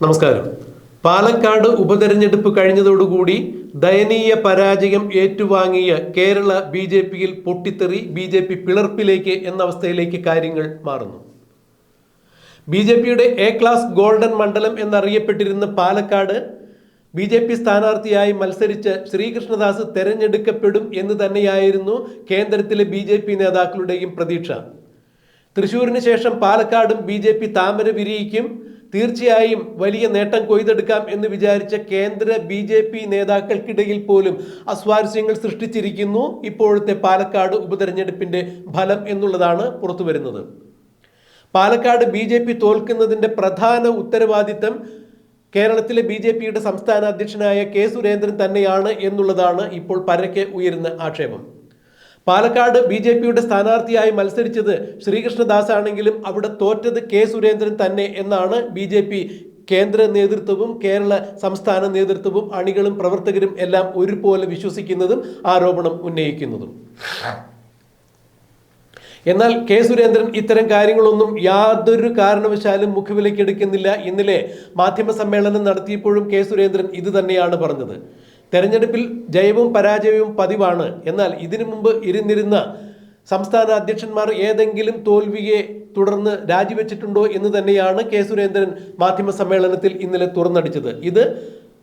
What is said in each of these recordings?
നമസ്കാരം. പാലക്കാട് ഉപതെരഞ്ഞെടുപ്പ് കഴിഞ്ഞതോടുകൂടി ദയനീയ പരാജയം ഏറ്റുവാങ്ങിയ കേരള ബി ജെ പിയിൽ പൊട്ടിത്തെറി ബി ജെ പി പിളർപ്പിലേക്ക് എന്ന അവസ്ഥയിലേക്ക് കാര്യങ്ങൾ മാറുന്നു. ബി ജെ പിയുടെ എ ക്ലാസ് ഗോൾഡൻ മണ്ഡലം എന്നറിയപ്പെട്ടിരുന്ന പാലക്കാട് ബി ജെ പി സ്ഥാനാർത്ഥിയായി മത്സരിച്ച് ശ്രീകൃഷ്ണദാസ് തെരഞ്ഞെടുക്കപ്പെടും എന്ന് തന്നെയായിരുന്നു കേന്ദ്രത്തിലെ ബി ജെ പി നേതാക്കളുടെയും പ്രതീക്ഷ. തൃശൂരിന് ശേഷം പാലക്കാടും ബി ജെ പി താമര വിരിയിക്കും തീർച്ചയായും വലിയ നേട്ടം കൊയ്തെടുക്കാം എന്ന് വിചാരിച്ച കേന്ദ്ര ബി ജെ പി നേതാക്കൾക്കിടയിൽ പോലും അസ്വാരസ്യങ്ങൾ സൃഷ്ടിച്ചിരിക്കുന്നു. ഇപ്പോഴത്തെ പാലക്കാട് ഉപതെരഞ്ഞെടുപ്പിന്റെ ഫലം എന്നുള്ളതാണ് പുറത്തു വരുന്നത് പാലക്കാട് ബി ജെ പി തോൽക്കുന്നതിന്റെ പ്രധാന ഉത്തരവാദിത്തം കേരളത്തിലെ ബി ജെ പിയുടെ സംസ്ഥാന അധ്യക്ഷനായ കെ സുരേന്ദ്രൻ തന്നെയാണ് എന്നുള്ളതാണ് ഇപ്പോൾ പരക്കെ ഉയരുന്ന ആക്ഷേപം. പാലക്കാട് ബി ജെ പിയുടെ സ്ഥാനാർത്ഥിയായി മത്സരിച്ചത് ശ്രീകൃഷ്ണദാസ് ആണെങ്കിലും അവിടെ തോറ്റത് കെ സുരേന്ദ്രൻ തന്നെ എന്നാണ് ബി ജെ പി കേന്ദ്ര നേതൃത്വവും കേരള സംസ്ഥാന നേതൃത്വവും അണികളും പ്രവർത്തകരും എല്ലാം ഒരുപോലെ വിശ്വസിക്കുന്നതും ആരോപണം ഉന്നയിക്കുന്നതും. എന്നാൽ കെ സുരേന്ദ്രൻ ഇത്തരം കാര്യങ്ങളൊന്നും യാതൊരു കാരണവശാലും മുഖവിലേക്ക് എടുക്കുന്നില്ല. ഇന്നലെ മാധ്യമ സമ്മേളനം നടത്തിയപ്പോഴും കെ സുരേന്ദ്രൻ ഇത് തന്നെയാണ് പറഞ്ഞത്. തെരഞ്ഞെടുപ്പിൽ ജയവും പരാജയവും പതിവാണ്. എന്നാൽ ഇതിനു മുമ്പ് ഇരുന്നിരുന്ന സംസ്ഥാന അധ്യക്ഷന്മാർ ഏതെങ്കിലും തോൽവിയെ തുടർന്ന് രാജിവെച്ചിട്ടുണ്ടോ എന്ന് തന്നെയാണ് കെ സുരേന്ദ്രൻ മാധ്യമ സമ്മേളനത്തിൽ ഇന്നലെ തുറന്നടിച്ചത്. ഇത്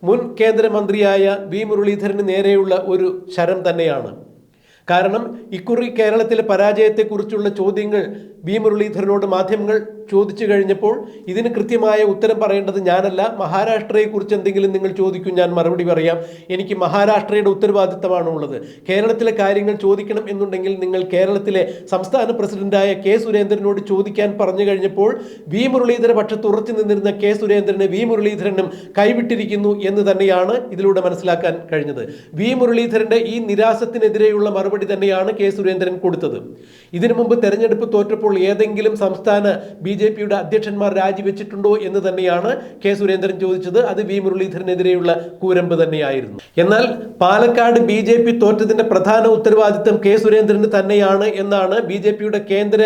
മുൻ കേന്ദ്രമന്ത്രിയായ വി മുരളീധരന് നേരെയുള്ള ഒരു ശരം തന്നെയാണ്. കാരണം ഇക്കുറി കേരളത്തിലെ പരാജയത്തെക്കുറിച്ചുള്ള ചോദ്യങ്ങൾ വി മുരളീധരനോട് മാധ്യമങ്ങൾ ചോദിച്ചു കഴിഞ്ഞപ്പോൾ ഇതിന് കൃത്യമായ ഉത്തരം പറയേണ്ടത് ഞാനല്ല. മഹാരാഷ്ട്രയെക്കുറിച്ച് എന്തെങ്കിലും നിങ്ങൾ ചോദിക്കും ഞാൻ മറുപടി പറയാം. എനിക്ക് മഹാരാഷ്ട്രയുടെ ഉത്തരവാദിത്തമാണ് ഉള്ളത് കേരളത്തിലെ കാര്യങ്ങൾ ചോദിക്കണം എന്നുണ്ടെങ്കിൽ നിങ്ങൾ കേരളത്തിലെ സംസ്ഥാന പ്രസിഡന്റായ കെ സുരേന്ദ്രനോട് ചോദിക്കാൻ പറഞ്ഞു കഴിഞ്ഞപ്പോൾ വി മുരളീധര പക്ഷത്ത് ഉറച്ചു നിന്നിരുന്ന കെ സുരേന്ദ്രനെ വി മുരളീധരനും കൈവിട്ടിരിക്കുന്നു എന്ന് തന്നെയാണ് ഇതിലൂടെ മനസ്സിലാക്കാൻ കഴിഞ്ഞത്. വി മുരളീധരന്റെ ഈ നിരാശത്തിനെതിരെയുള്ള മറുപടി തന്നെയാണ് കെ സുരേന്ദ്രൻ കൊടുത്തത്. ഇതിനു മുമ്പ് തെരഞ്ഞെടുപ്പ് തോറ്റപ്പോൾ ഏതെങ്കിലും സംസ്ഥാന ബി ജെ പിയുടെ അധ്യക്ഷന്മാർ രാജിവെച്ചിട്ടുണ്ടോ എന്ന് തന്നെയാണ് കെ സുരേന്ദ്രൻ ചോദിച്ചത്. അത് വി മുരളീധരനെതിരെയുള്ള കൂരമ്പ് തന്നെയായിരുന്നു. എന്നാൽ പാലക്കാട് ബി ജെ പി തോറ്റതിന്റെ പ്രധാന ഉത്തരവാദിത്തം കെ സുരേന്ദ്രന് തന്നെയാണ് എന്നാണ് ബി ജെ പിയുടെ കേന്ദ്ര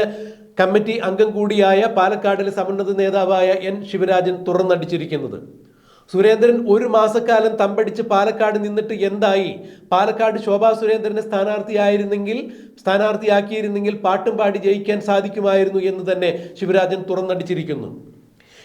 കമ്മിറ്റി അംഗം കൂടിയായ പാലക്കാടിലെ സമന്നത നേതാവായ എൻ ശിവരാജൻ തുറന്നടിച്ചിരിക്കുന്നത്. സുരേന്ദ്രൻ ഒരു മാസക്കാലം തമ്പടിച്ച് പാലക്കാട് നിന്നിട്ട് എന്തായി? പാലക്കാട് ശോഭാ സുരേന്ദ്രനെ സ്ഥാനാർത്ഥിയായിരുന്നെങ്കിൽ സ്ഥാനാർത്ഥിയാക്കിയിരുന്നെങ്കിൽ പാട്ടും പാടി ജയിക്കാൻ സാധിക്കുമായിരുന്നു എന്ന് തന്നെ ശിവരാജൻ തുറന്നടിച്ചിരിക്കുന്നു.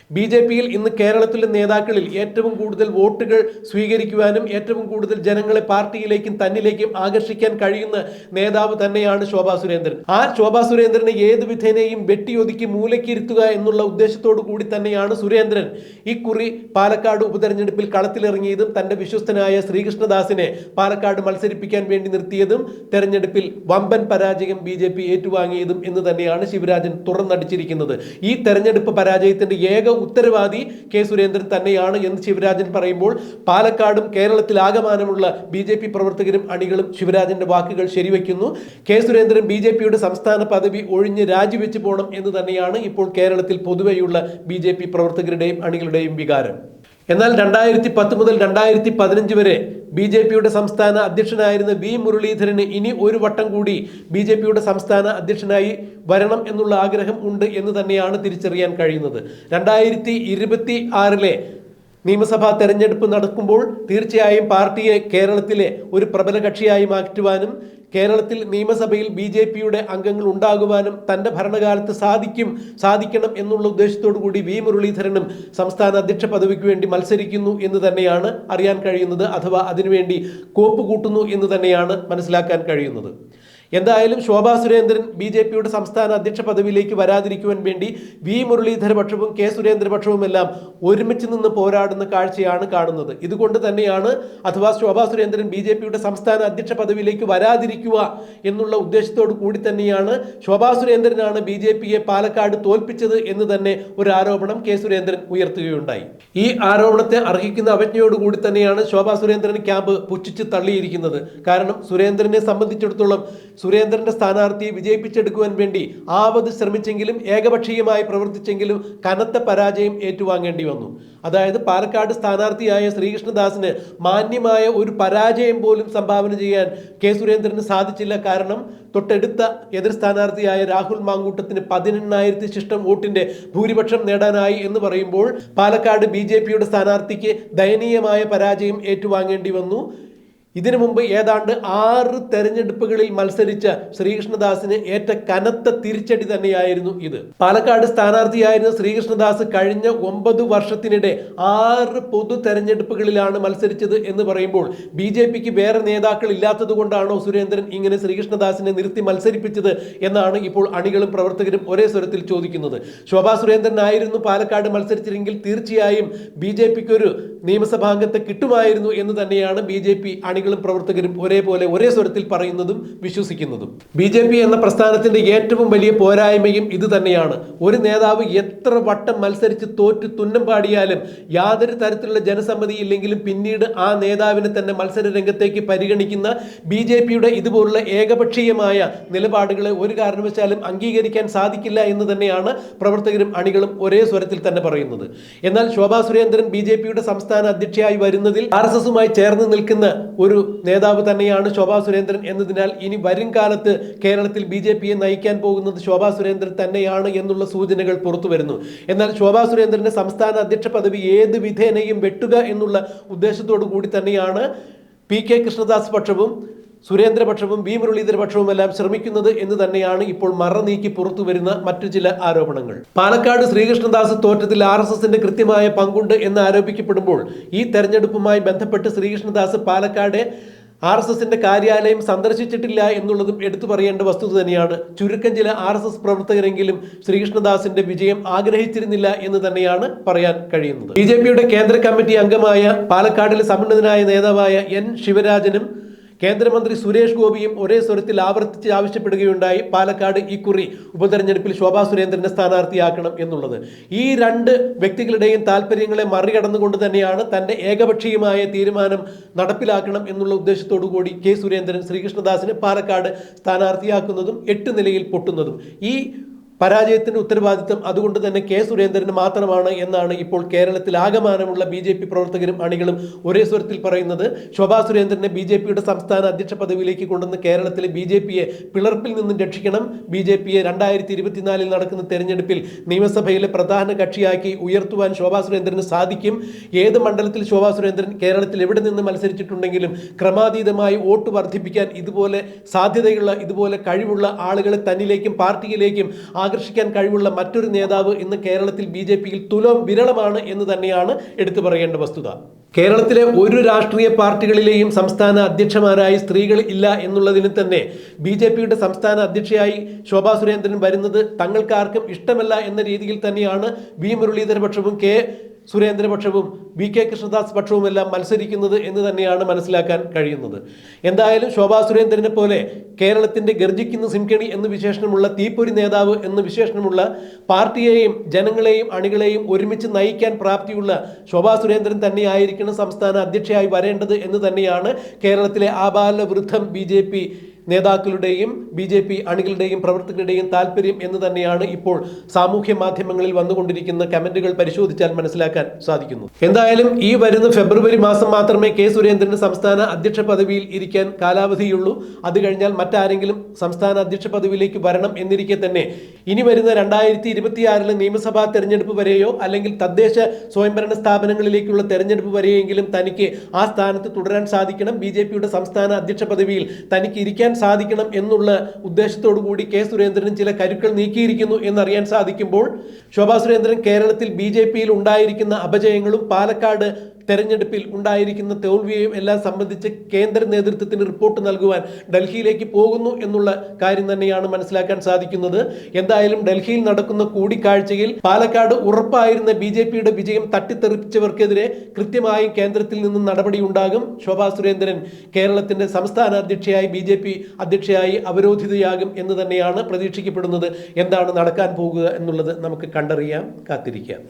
ബി ജെ പിയിൽ ഇന്ന് കേരളത്തിലെ നേതാക്കളിൽ ഏറ്റവും കൂടുതൽ വോട്ടുകൾ സ്വീകരിക്കുവാനും ഏറ്റവും കൂടുതൽ ജനങ്ങളെ പാർട്ടിയിലേക്കും തന്നിലേക്കും ആകർഷിക്കാൻ കഴിയുന്ന നേതാവ് തന്നെയാണ് ശോഭാ സുരേന്ദ്രൻ. ആ ശോഭാ സുരേന്ദ്രനെ ഏത് വിധേനയും വെട്ടിയൊതുക്കി മൂലക്കിരുത്തുക എന്നുള്ള ഉദ്ദേശത്തോടു കൂടി തന്നെയാണ് സുരേന്ദ്രൻ. ഇക്കുറി പാലക്കാട് ഉപതെരഞ്ഞെടുപ്പിൽ കളത്തിലിറങ്ങിയതും തന്റെ വിശ്വസ്തനായ ശ്രീകൃഷ്ണദാസിനെ പാലക്കാട് മത്സരിപ്പിക്കാൻ വേണ്ടി നിർത്തിയതും തെരഞ്ഞെടുപ്പിൽ വമ്പൻ പരാജയം ബി ജെ പി ഏറ്റുവാങ്ങിയതും എന്ന് തന്നെയാണ് ശിവരാജൻ തുറന്നടിച്ചിരിക്കുന്നത്. ഈ തെരഞ്ഞെടുപ്പ് പരാജയത്തിന്റെ ഏക ഉത്തരവാദി കെ സുരേന്ദ്രൻ തന്നെയാണ് എന്ന് ശിവരാജൻ പറയുമ്പോൾ പാലക്കാടും കേരളത്തിലാകമാനമുള്ള ബി ജെ പി പ്രവർത്തകരും അണികളും ശിവരാജന്റെ വാക്കുകൾ ശരിവയ്ക്കുന്നു കെ സുരേന്ദ്രൻ ബി ജെ പിയുടെ സംസ്ഥാന പദവി ഒഴിഞ്ഞ് രാജിവെച്ച് പോകണം എന്ന് തന്നെയാണ് ഇപ്പോൾ കേരളത്തിൽ പൊതുവെയുള്ള ബി ജെ പി പ്രവർത്തകരുടെയും അണികളുടെയും വികാരം. എന്നാൽ രണ്ടായിരത്തി പത്ത് മുതൽ രണ്ടായിരത്തി പതിനഞ്ച് വരെ ബി ജെ പിയുടെ സംസ്ഥാന അധ്യക്ഷനായിരുന്ന വി മുരളീധരന് ഇനി ഒരു വട്ടം കൂടി ബി ജെ പിയുടെ സംസ്ഥാന അധ്യക്ഷനായി വരണം എന്നുള്ള ആഗ്രഹം ഉണ്ട് എന്ന് തന്നെയാണ് തിരിച്ചറിയാൻ കഴിയുന്നത്. രണ്ടായിരത്തി ഇരുപത്തി ആറിലെ നിയമസഭാ തെരഞ്ഞെടുപ്പ് നടക്കുമ്പോൾ തീർച്ചയായും പാർട്ടിയെ കേരളത്തിലെ ഒരു പ്രബല കക്ഷിയായി മാറ്റുവാനും കേരളത്തിൽ നിയമസഭയിൽ ബി ജെ പിയുടെ അംഗങ്ങൾ ഉണ്ടാകുവാനും തന്റെ ഭരണകാലത്ത് സാധിക്കും സാധിക്കണം എന്നുള്ള ഉദ്ദേശത്തോടു കൂടി വി മുരളീധരനും സംസ്ഥാന അധ്യക്ഷ പദവിക്ക് വേണ്ടി മത്സരിക്കുന്നു എന്ന് തന്നെയാണ് അറിയാൻ കഴിയുന്നത് അഥവാ അതിനുവേണ്ടി കോപ്പ് കൂട്ടുന്നു എന്ന് തന്നെയാണ് മനസ്സിലാക്കാൻ കഴിയുന്നത്. എന്തായാലും ശോഭാ സുരേന്ദ്രൻ ബി ജെ പിയുടെ സംസ്ഥാന അധ്യക്ഷ പദവിയിലേക്ക് വരാതിരിക്കുവാൻ വേണ്ടി വി മുരളീധര പക്ഷവും കെ സുരേന്ദ്ര പക്ഷവും എല്ലാം ഒരുമിച്ച് നിന്ന് പോരാടുന്ന കാഴ്ചയാണ് കാണുന്നത്. ഇതുകൊണ്ട് തന്നെയാണ് അഥവാ ശോഭാ സുരേന്ദ്രൻ ബി ജെ പിയുടെ സംസ്ഥാന അധ്യക്ഷ പദവിയിലേക്ക് വരാതിരിക്കുക എന്നുള്ള ഉദ്ദേശത്തോടു കൂടി തന്നെയാണ് ശോഭാ സുരേന്ദ്രനാണ് ബി ജെ പിയെ പാലക്കാട് തോൽപ്പിച്ചത് എന്ന് തന്നെ ഒരു ആരോപണം കെ സുരേന്ദ്രൻ ഉയർത്തുകയുണ്ടായി. ഈ ആരോപണത്തെ അർഹിക്കുന്ന അവജ്ഞയോടുകൂടി തന്നെയാണ് ശോഭാ സുരേന്ദ്രൻ ക്യാമ്പ് പുച്ഛിച്ച് തള്ളിയിരിക്കുന്നത്. കാരണം സുരേന്ദ്രനെ സംബന്ധിച്ചിടത്തോളം സുരേന്ദ്രന്റെ സ്ഥാനാർത്ഥിയെ വിജയിപ്പിച്ചെടുക്കുവാൻ വേണ്ടി ആവത് ശ്രമിച്ചെങ്കിലും ഏകപക്ഷീയമായി പ്രവർത്തിച്ചെങ്കിലും കനത്ത പരാജയം ഏറ്റുവാങ്ങേണ്ടി വന്നു. അതായത് പാലക്കാട് സ്ഥാനാർത്ഥിയായ ശ്രീകൃഷ്ണദാസിന് മാന്യമായ ഒരു പരാജയം പോലും സംഭാവന ചെയ്യാൻ കെ സുരേന്ദ്രന് സാധിച്ചില്ല. കാരണം തൊട്ടടുത്ത എതിർ സ്ഥാനാർത്ഥിയായ രാഹുൽ മാങ്കൂട്ടത്തിന് പതിനെണ്ണായിരത്തി ശിഷ്ടം വോട്ടിന്റെ ഭൂരിപക്ഷം നേടാനായി എന്ന് പറയുമ്പോൾ പാലക്കാട് ബി സ്ഥാനാർത്ഥിക്ക് ദയനീയമായ പരാജയം ഏറ്റുവാങ്ങേണ്ടി വന്നു. ഇതിനു മുമ്പ് ഏതാണ്ട് ആറ് തെരഞ്ഞെടുപ്പുകളിൽ മത്സരിച്ച ശ്രീകൃഷ്ണദാസിന് ഏറ്റ കനത്ത തിരിച്ചടി തന്നെയായിരുന്നു ഇത്. പാലക്കാട് സ്ഥാനാർത്ഥിയായിരുന്ന ശ്രീകൃഷ്ണദാസ് കഴിഞ്ഞ ഒമ്പത് വർഷത്തിനിടെ ആറ് പൊതു തെരഞ്ഞെടുപ്പുകളിലാണ് മത്സരിച്ചത് എന്ന് പറയുമ്പോൾ ബി ജെ പിക്ക് വേറെ നേതാക്കൾ ഇല്ലാത്തത് കൊണ്ടാണോ സുരേന്ദ്രൻ ഇങ്ങനെ ശ്രീകൃഷ്ണദാസിനെ നിർത്തി മത്സരിപ്പിച്ചത് എന്നാണ് ഇപ്പോൾ അണികളും പ്രവർത്തകരും ഒരേ സ്വരത്തിൽ ചോദിക്കുന്നത്. ശോഭാ സുരേന്ദ്രൻ ആയിരുന്നു പാലക്കാട് മത്സരിച്ചിരുന്നെങ്കിൽ തീർച്ചയായും ബി ജെ പിക്ക് ഒരു നിയമസഭാംഗത്തെ കിട്ടുമായിരുന്നു എന്ന് തന്നെയാണ് ബി ജെ പി അണികളും പ്രവർത്തകരും ഒരേപോലെ ഒരേ സ്വരത്തിൽ പറയുന്നതും വിശ്വസിക്കുന്നതും. ബി ജെ പി എന്ന പ്രസ്ഥാനത്തിന്റെ ഏറ്റവും വലിയ പോരായ്മയും ഇത് തന്നെയാണ്. ഒരു നേതാവ് എത്ര വട്ടം മത്സരിച്ച് തോറ്റു തുന്നം പാടിയാലും യാതൊരു തരത്തിലുള്ള ജനസമ്മതി ഇല്ലെങ്കിലും പിന്നീട് ആ നേതാവിനെ തന്നെ മത്സര രംഗത്തേക്ക് പരിഗണിക്കുന്ന ബി ജെ പിയുടെ ഇതുപോലുള്ള ഏകപക്ഷീയമായ നിലപാടുകളെ ഒരു കാരണവശാലും അംഗീകരിക്കാൻ സാധിക്കില്ല എന്ന് തന്നെയാണ് പ്രവർത്തകരും അണികളും ഒരേ സ്വരത്തിൽ തന്നെ പറയുന്നത്. എന്നാൽ ശോഭാ സുരേന്ദ്രൻ ബി ജെ പിയുടെ സംസ്ഥാന അധ്യക്ഷയായി വരുന്നതിൽ ആർ എസ് എസുമായി ചേർന്ന് നിൽക്കുന്ന ഒരു നേതാവ് തന്നെയാണ് ശോഭാ സുരേന്ദ്രൻ എന്നതിനാൽ ഇനി വരും കാലത്ത് കേരളത്തിൽ ബി ജെ പിയെ നയിക്കാൻ പോകുന്നത് ശോഭാ സുരേന്ദ്രൻ തന്നെയാണ് എന്നുള്ള സൂചനകൾ പുറത്തു വരുന്നു. എന്നാൽ ശോഭാ സുരേന്ദ്രന്റെ സംസ്ഥാന അധ്യക്ഷ പദവി ഏത് വിധേനയും വെട്ടുക എന്നുള്ള ഉദ്ദേശത്തോടു കൂടി തന്നെയാണ് പി കെ കൃഷ്ണദാസ് പക്ഷവും സുരേന്ദ്രപക്ഷവും ബി മുരളീധരപക്ഷവും എല്ലാം ശ്രമിക്കുന്നത് എന്ന് തന്നെയാണ് ഇപ്പോൾ മറ നീക്കി പുറത്തു വരുന്ന മറ്റു ചില ആരോപണങ്ങൾ. പാലക്കാട് ശ്രീകൃഷ്ണദാസ് തോറ്റത്തിൽ ആർ എസ് എസിന്റെ കൃത്യമായ പങ്കുണ്ട് എന്ന് ആരോപിക്കപ്പെടുമ്പോൾ ഈ തെരഞ്ഞെടുപ്പുമായി ബന്ധപ്പെട്ട് ശ്രീകൃഷ്ണദാസ് പാലക്കാട് ആർ എസ് എസിന്റെ കാര്യാലയം സന്ദർശിച്ചിട്ടില്ല എന്നുള്ളതും എടുത്തു പറയേണ്ട വസ്തുത തന്നെയാണ്. ചുരുക്കം ചില ആർ എസ് എസ് പ്രവർത്തകരെങ്കിലും ശ്രീകൃഷ്ണദാസിന്റെ വിജയം ആഗ്രഹിച്ചിരുന്നില്ല എന്ന് തന്നെയാണ് പറയാൻ കഴിയുന്നത്. ബി കേന്ദ്ര കമ്മിറ്റി അംഗമായ പാലക്കാടിലെ സമുന്നതനായ നേതാവായ എൻ ശിവരാജനും കേന്ദ്രമന്ത്രി സുരേഷ് ഗോപിയും ഒരേ സ്വരത്തിൽ ആവർത്തിച്ച് ആവശ്യപ്പെടുകയുണ്ടായി. പാലക്കാട് ഇക്കുറി ഉപതെരഞ്ഞെടുപ്പിൽ ശോഭാ സുരേന്ദ്രനെ സ്ഥാനാർത്ഥിയാക്കണം എന്നുള്ളത്. ഈ രണ്ട് വ്യക്തികളുടെയും താല്പര്യങ്ങളെ മറികടന്നുകൊണ്ട് തന്നെയാണ് തന്റെ ഏകപക്ഷീയമായ തീരുമാനം നടപ്പിലാക്കണം എന്നുള്ള ഉദ്ദേശത്തോടു കൂടി കെ സുരേന്ദ്രൻ ശ്രീകൃഷ്ണദാസിനെ പാലക്കാട് സ്ഥാനാർത്ഥിയാക്കുന്നതും എട്ട് നിലയിൽ പൊട്ടുന്നതും. ഈ പരാജയത്തിന്റെ ഉത്തരവാദിത്തം അതുകൊണ്ട് തന്നെ കെ സുരേന്ദ്രന് മാത്രമാണ് എന്നാണ് ഇപ്പോൾ കേരളത്തിൽ ആകമാനമുള്ള ബി ജെ പി പ്രവർത്തകരും അണികളും ഒരേ സ്വരത്തിൽ പറയുന്നത്. ശോഭാ സുരേന്ദ്രനെ ബി ജെ പിയുടെ സംസ്ഥാന അധ്യക്ഷ പദവിയിലേക്ക് കൊണ്ടുവന്ന് കേരളത്തിലെ ബി ജെ പിയെ പിളർപ്പിൽ നിന്നും രക്ഷിക്കണം. ബി ജെ പിയെ രണ്ടായിരത്തി ഇരുപത്തിനാലിൽ നടക്കുന്ന തെരഞ്ഞെടുപ്പിൽ നിയമസഭയിലെ പ്രധാന കക്ഷിയാക്കി ഉയർത്തുവാൻ ശോഭാ സുരേന്ദ്രന് സാധിക്കും. ഏത് മണ്ഡലത്തിൽ ശോഭാ സുരേന്ദ്രൻ കേരളത്തിൽ എവിടെ നിന്ന് മത്സരിച്ചിട്ടുണ്ടെങ്കിലും ക്രമാതീതമായി വോട്ട് വർദ്ധിപ്പിക്കാൻ ഇതുപോലെ സാധ്യതയുള്ള ഇതുപോലെ കഴിവുള്ള ആളുകളെ തന്നിലേക്കും പാർട്ടിയിലേക്കും ആകർഷിക്കാൻ കഴിവുള്ള മറ്റൊരു നേതാവ് ഇന്ന് കേരളത്തിൽ ബി ജെ പിയിൽ തുലം വിരളമാണ് എന്ന് തന്നെയാണ് എടുത്തു പറയേണ്ട വസ്തുത. കേരളത്തിലെ ഒരു രാഷ്ട്രീയ പാർട്ടികളിലെയും സംസ്ഥാന അധ്യക്ഷമാരായി സ്ത്രീകൾ ഇല്ല എന്നുള്ളതിന് തന്നെ ബി ജെ പിയുടെ സംസ്ഥാന അധ്യക്ഷയായി ശോഭാ സുരേന്ദ്രൻ വരുന്നത് തങ്ങൾക്കാർക്കും ഇഷ്ടമല്ല എന്ന രീതിയിൽ തന്നെയാണ് വി മുരളീധര പക്ഷവും സുരേന്ദ്രപക്ഷവും വി കെ കൃഷ്ണദാസ് പക്ഷവുമെല്ലാം മത്സരിക്കുന്നത് എന്ന് തന്നെയാണ് മനസ്സിലാക്കാൻ കഴിയുന്നത്. എന്തായാലും ശോഭാ സുരേന്ദ്രനെ പോലെ കേരളത്തിന്റെ ഗർജിക്കുന്ന സിംകണി എന്ന് വിശേഷണമുള്ള തീപ്പൊരി നേതാവ് എന്ന് വിശേഷണമുള്ള പാർട്ടിയെയും ജനങ്ങളെയും അണികളെയും ഒരുമിച്ച് നയിക്കാൻ പ്രാപ്തിയുള്ള ശോഭാ സുരേന്ദ്രൻ തന്നെയായിരിക്കണം സംസ്ഥാന അധ്യക്ഷയായി വരേണ്ടത് എന്ന് തന്നെയാണ് കേരളത്തിലെ ആബാല വൃദ്ധം ബി നേതാക്കളുടെയും ബി ജെ പി അണികളുടെയും പ്രവർത്തകരുടെയും താല്പര്യം എന്ന് തന്നെയാണ് ഇപ്പോൾ സാമൂഹ്യ മാധ്യമങ്ങളിൽ വന്നുകൊണ്ടിരിക്കുന്ന കമന്റുകൾ പരിശോധിച്ചാൽ മനസ്സിലാക്കാൻ സാധിക്കുന്നു. എന്തായാലും ഈ വരുന്ന ഫെബ്രുവരി മാസം മാത്രമേ കെ സുരേന്ദ്രന് സംസ്ഥാന അധ്യക്ഷ പദവിയിൽ ഇരിക്കാൻ കാലാവധിയുള്ളൂ. അത് കഴിഞ്ഞാൽ മറ്റാരെങ്കിലും സംസ്ഥാന അധ്യക്ഷ പദവിയിലേക്ക് വരണം എന്നിരിക്കെ തന്നെ. ഇനി വരുന്ന രണ്ടായിരത്തി ഇരുപത്തിയാറിലെ നിയമസഭാ തെരഞ്ഞെടുപ്പ് വരെയോ അല്ലെങ്കിൽ തദ്ദേശ സ്വയംഭരണ സ്ഥാപനങ്ങളിലേക്കുള്ള തെരഞ്ഞെടുപ്പ് വരെയെങ്കിലും തനിക്ക് ആ സ്ഥാനത്ത് തുടരാൻ സാധിക്കണം. ബി സംസ്ഥാന അധ്യക്ഷ പദവിയിൽ തനിക്ക് ഇരിക്കാൻ സാധിക്കണം എന്നുള്ള ഉദ്ദേശത്തോടു കൂടി കെ സുരേന്ദ്രൻ ചില കരുക്കൾ നീക്കിയിരിക്കുന്നു എന്നറിയാൻ സാധിക്കുമ്പോൾ ശോഭാ സുരേന്ദ്രൻ കേരളത്തിൽ ബി ജെ പിയിൽ ഉണ്ടായിരിക്കുന്ന അപജയങ്ങളും പാലക്കാട് തെരഞ്ഞെടുപ്പിൽ ഉണ്ടായിരിക്കുന്ന തോൽവിയെയും എല്ലാം സംബന്ധിച്ച് കേന്ദ്ര നേതൃത്വത്തിന് റിപ്പോർട്ട് നൽകുവാൻ ഡൽഹിയിലേക്ക് പോകുന്നു എന്നുള്ള കാര്യം തന്നെയാണ് മനസ്സിലാക്കാൻ സാധിക്കുന്നത്. എന്തായാലും ഡൽഹിയിൽ നടക്കുന്ന കൂടിക്കാഴ്ചയിൽ പാലക്കാട് ഉറപ്പായിരുന്ന ബി വിജയം തട്ടിത്തെറിപ്പിച്ചവർക്കെതിരെ കൃത്യമായും കേന്ദ്രത്തിൽ നിന്നും നടപടി ഉണ്ടാകും. ശോഭാ സുരേന്ദ്രൻ കേരളത്തിന്റെ സംസ്ഥാന അധ്യക്ഷയായി ബി ജെ പി അധ്യക്ഷയായി അവരോധിതയാകും എന്ന് തന്നെയാണ് പ്രതീക്ഷിക്കപ്പെടുന്നത്. എന്താണ് നടക്കാൻ പോകുക എന്നുള്ളത് നമുക്ക് കണ്ടറിയാം കാത്തിരിക്കാം.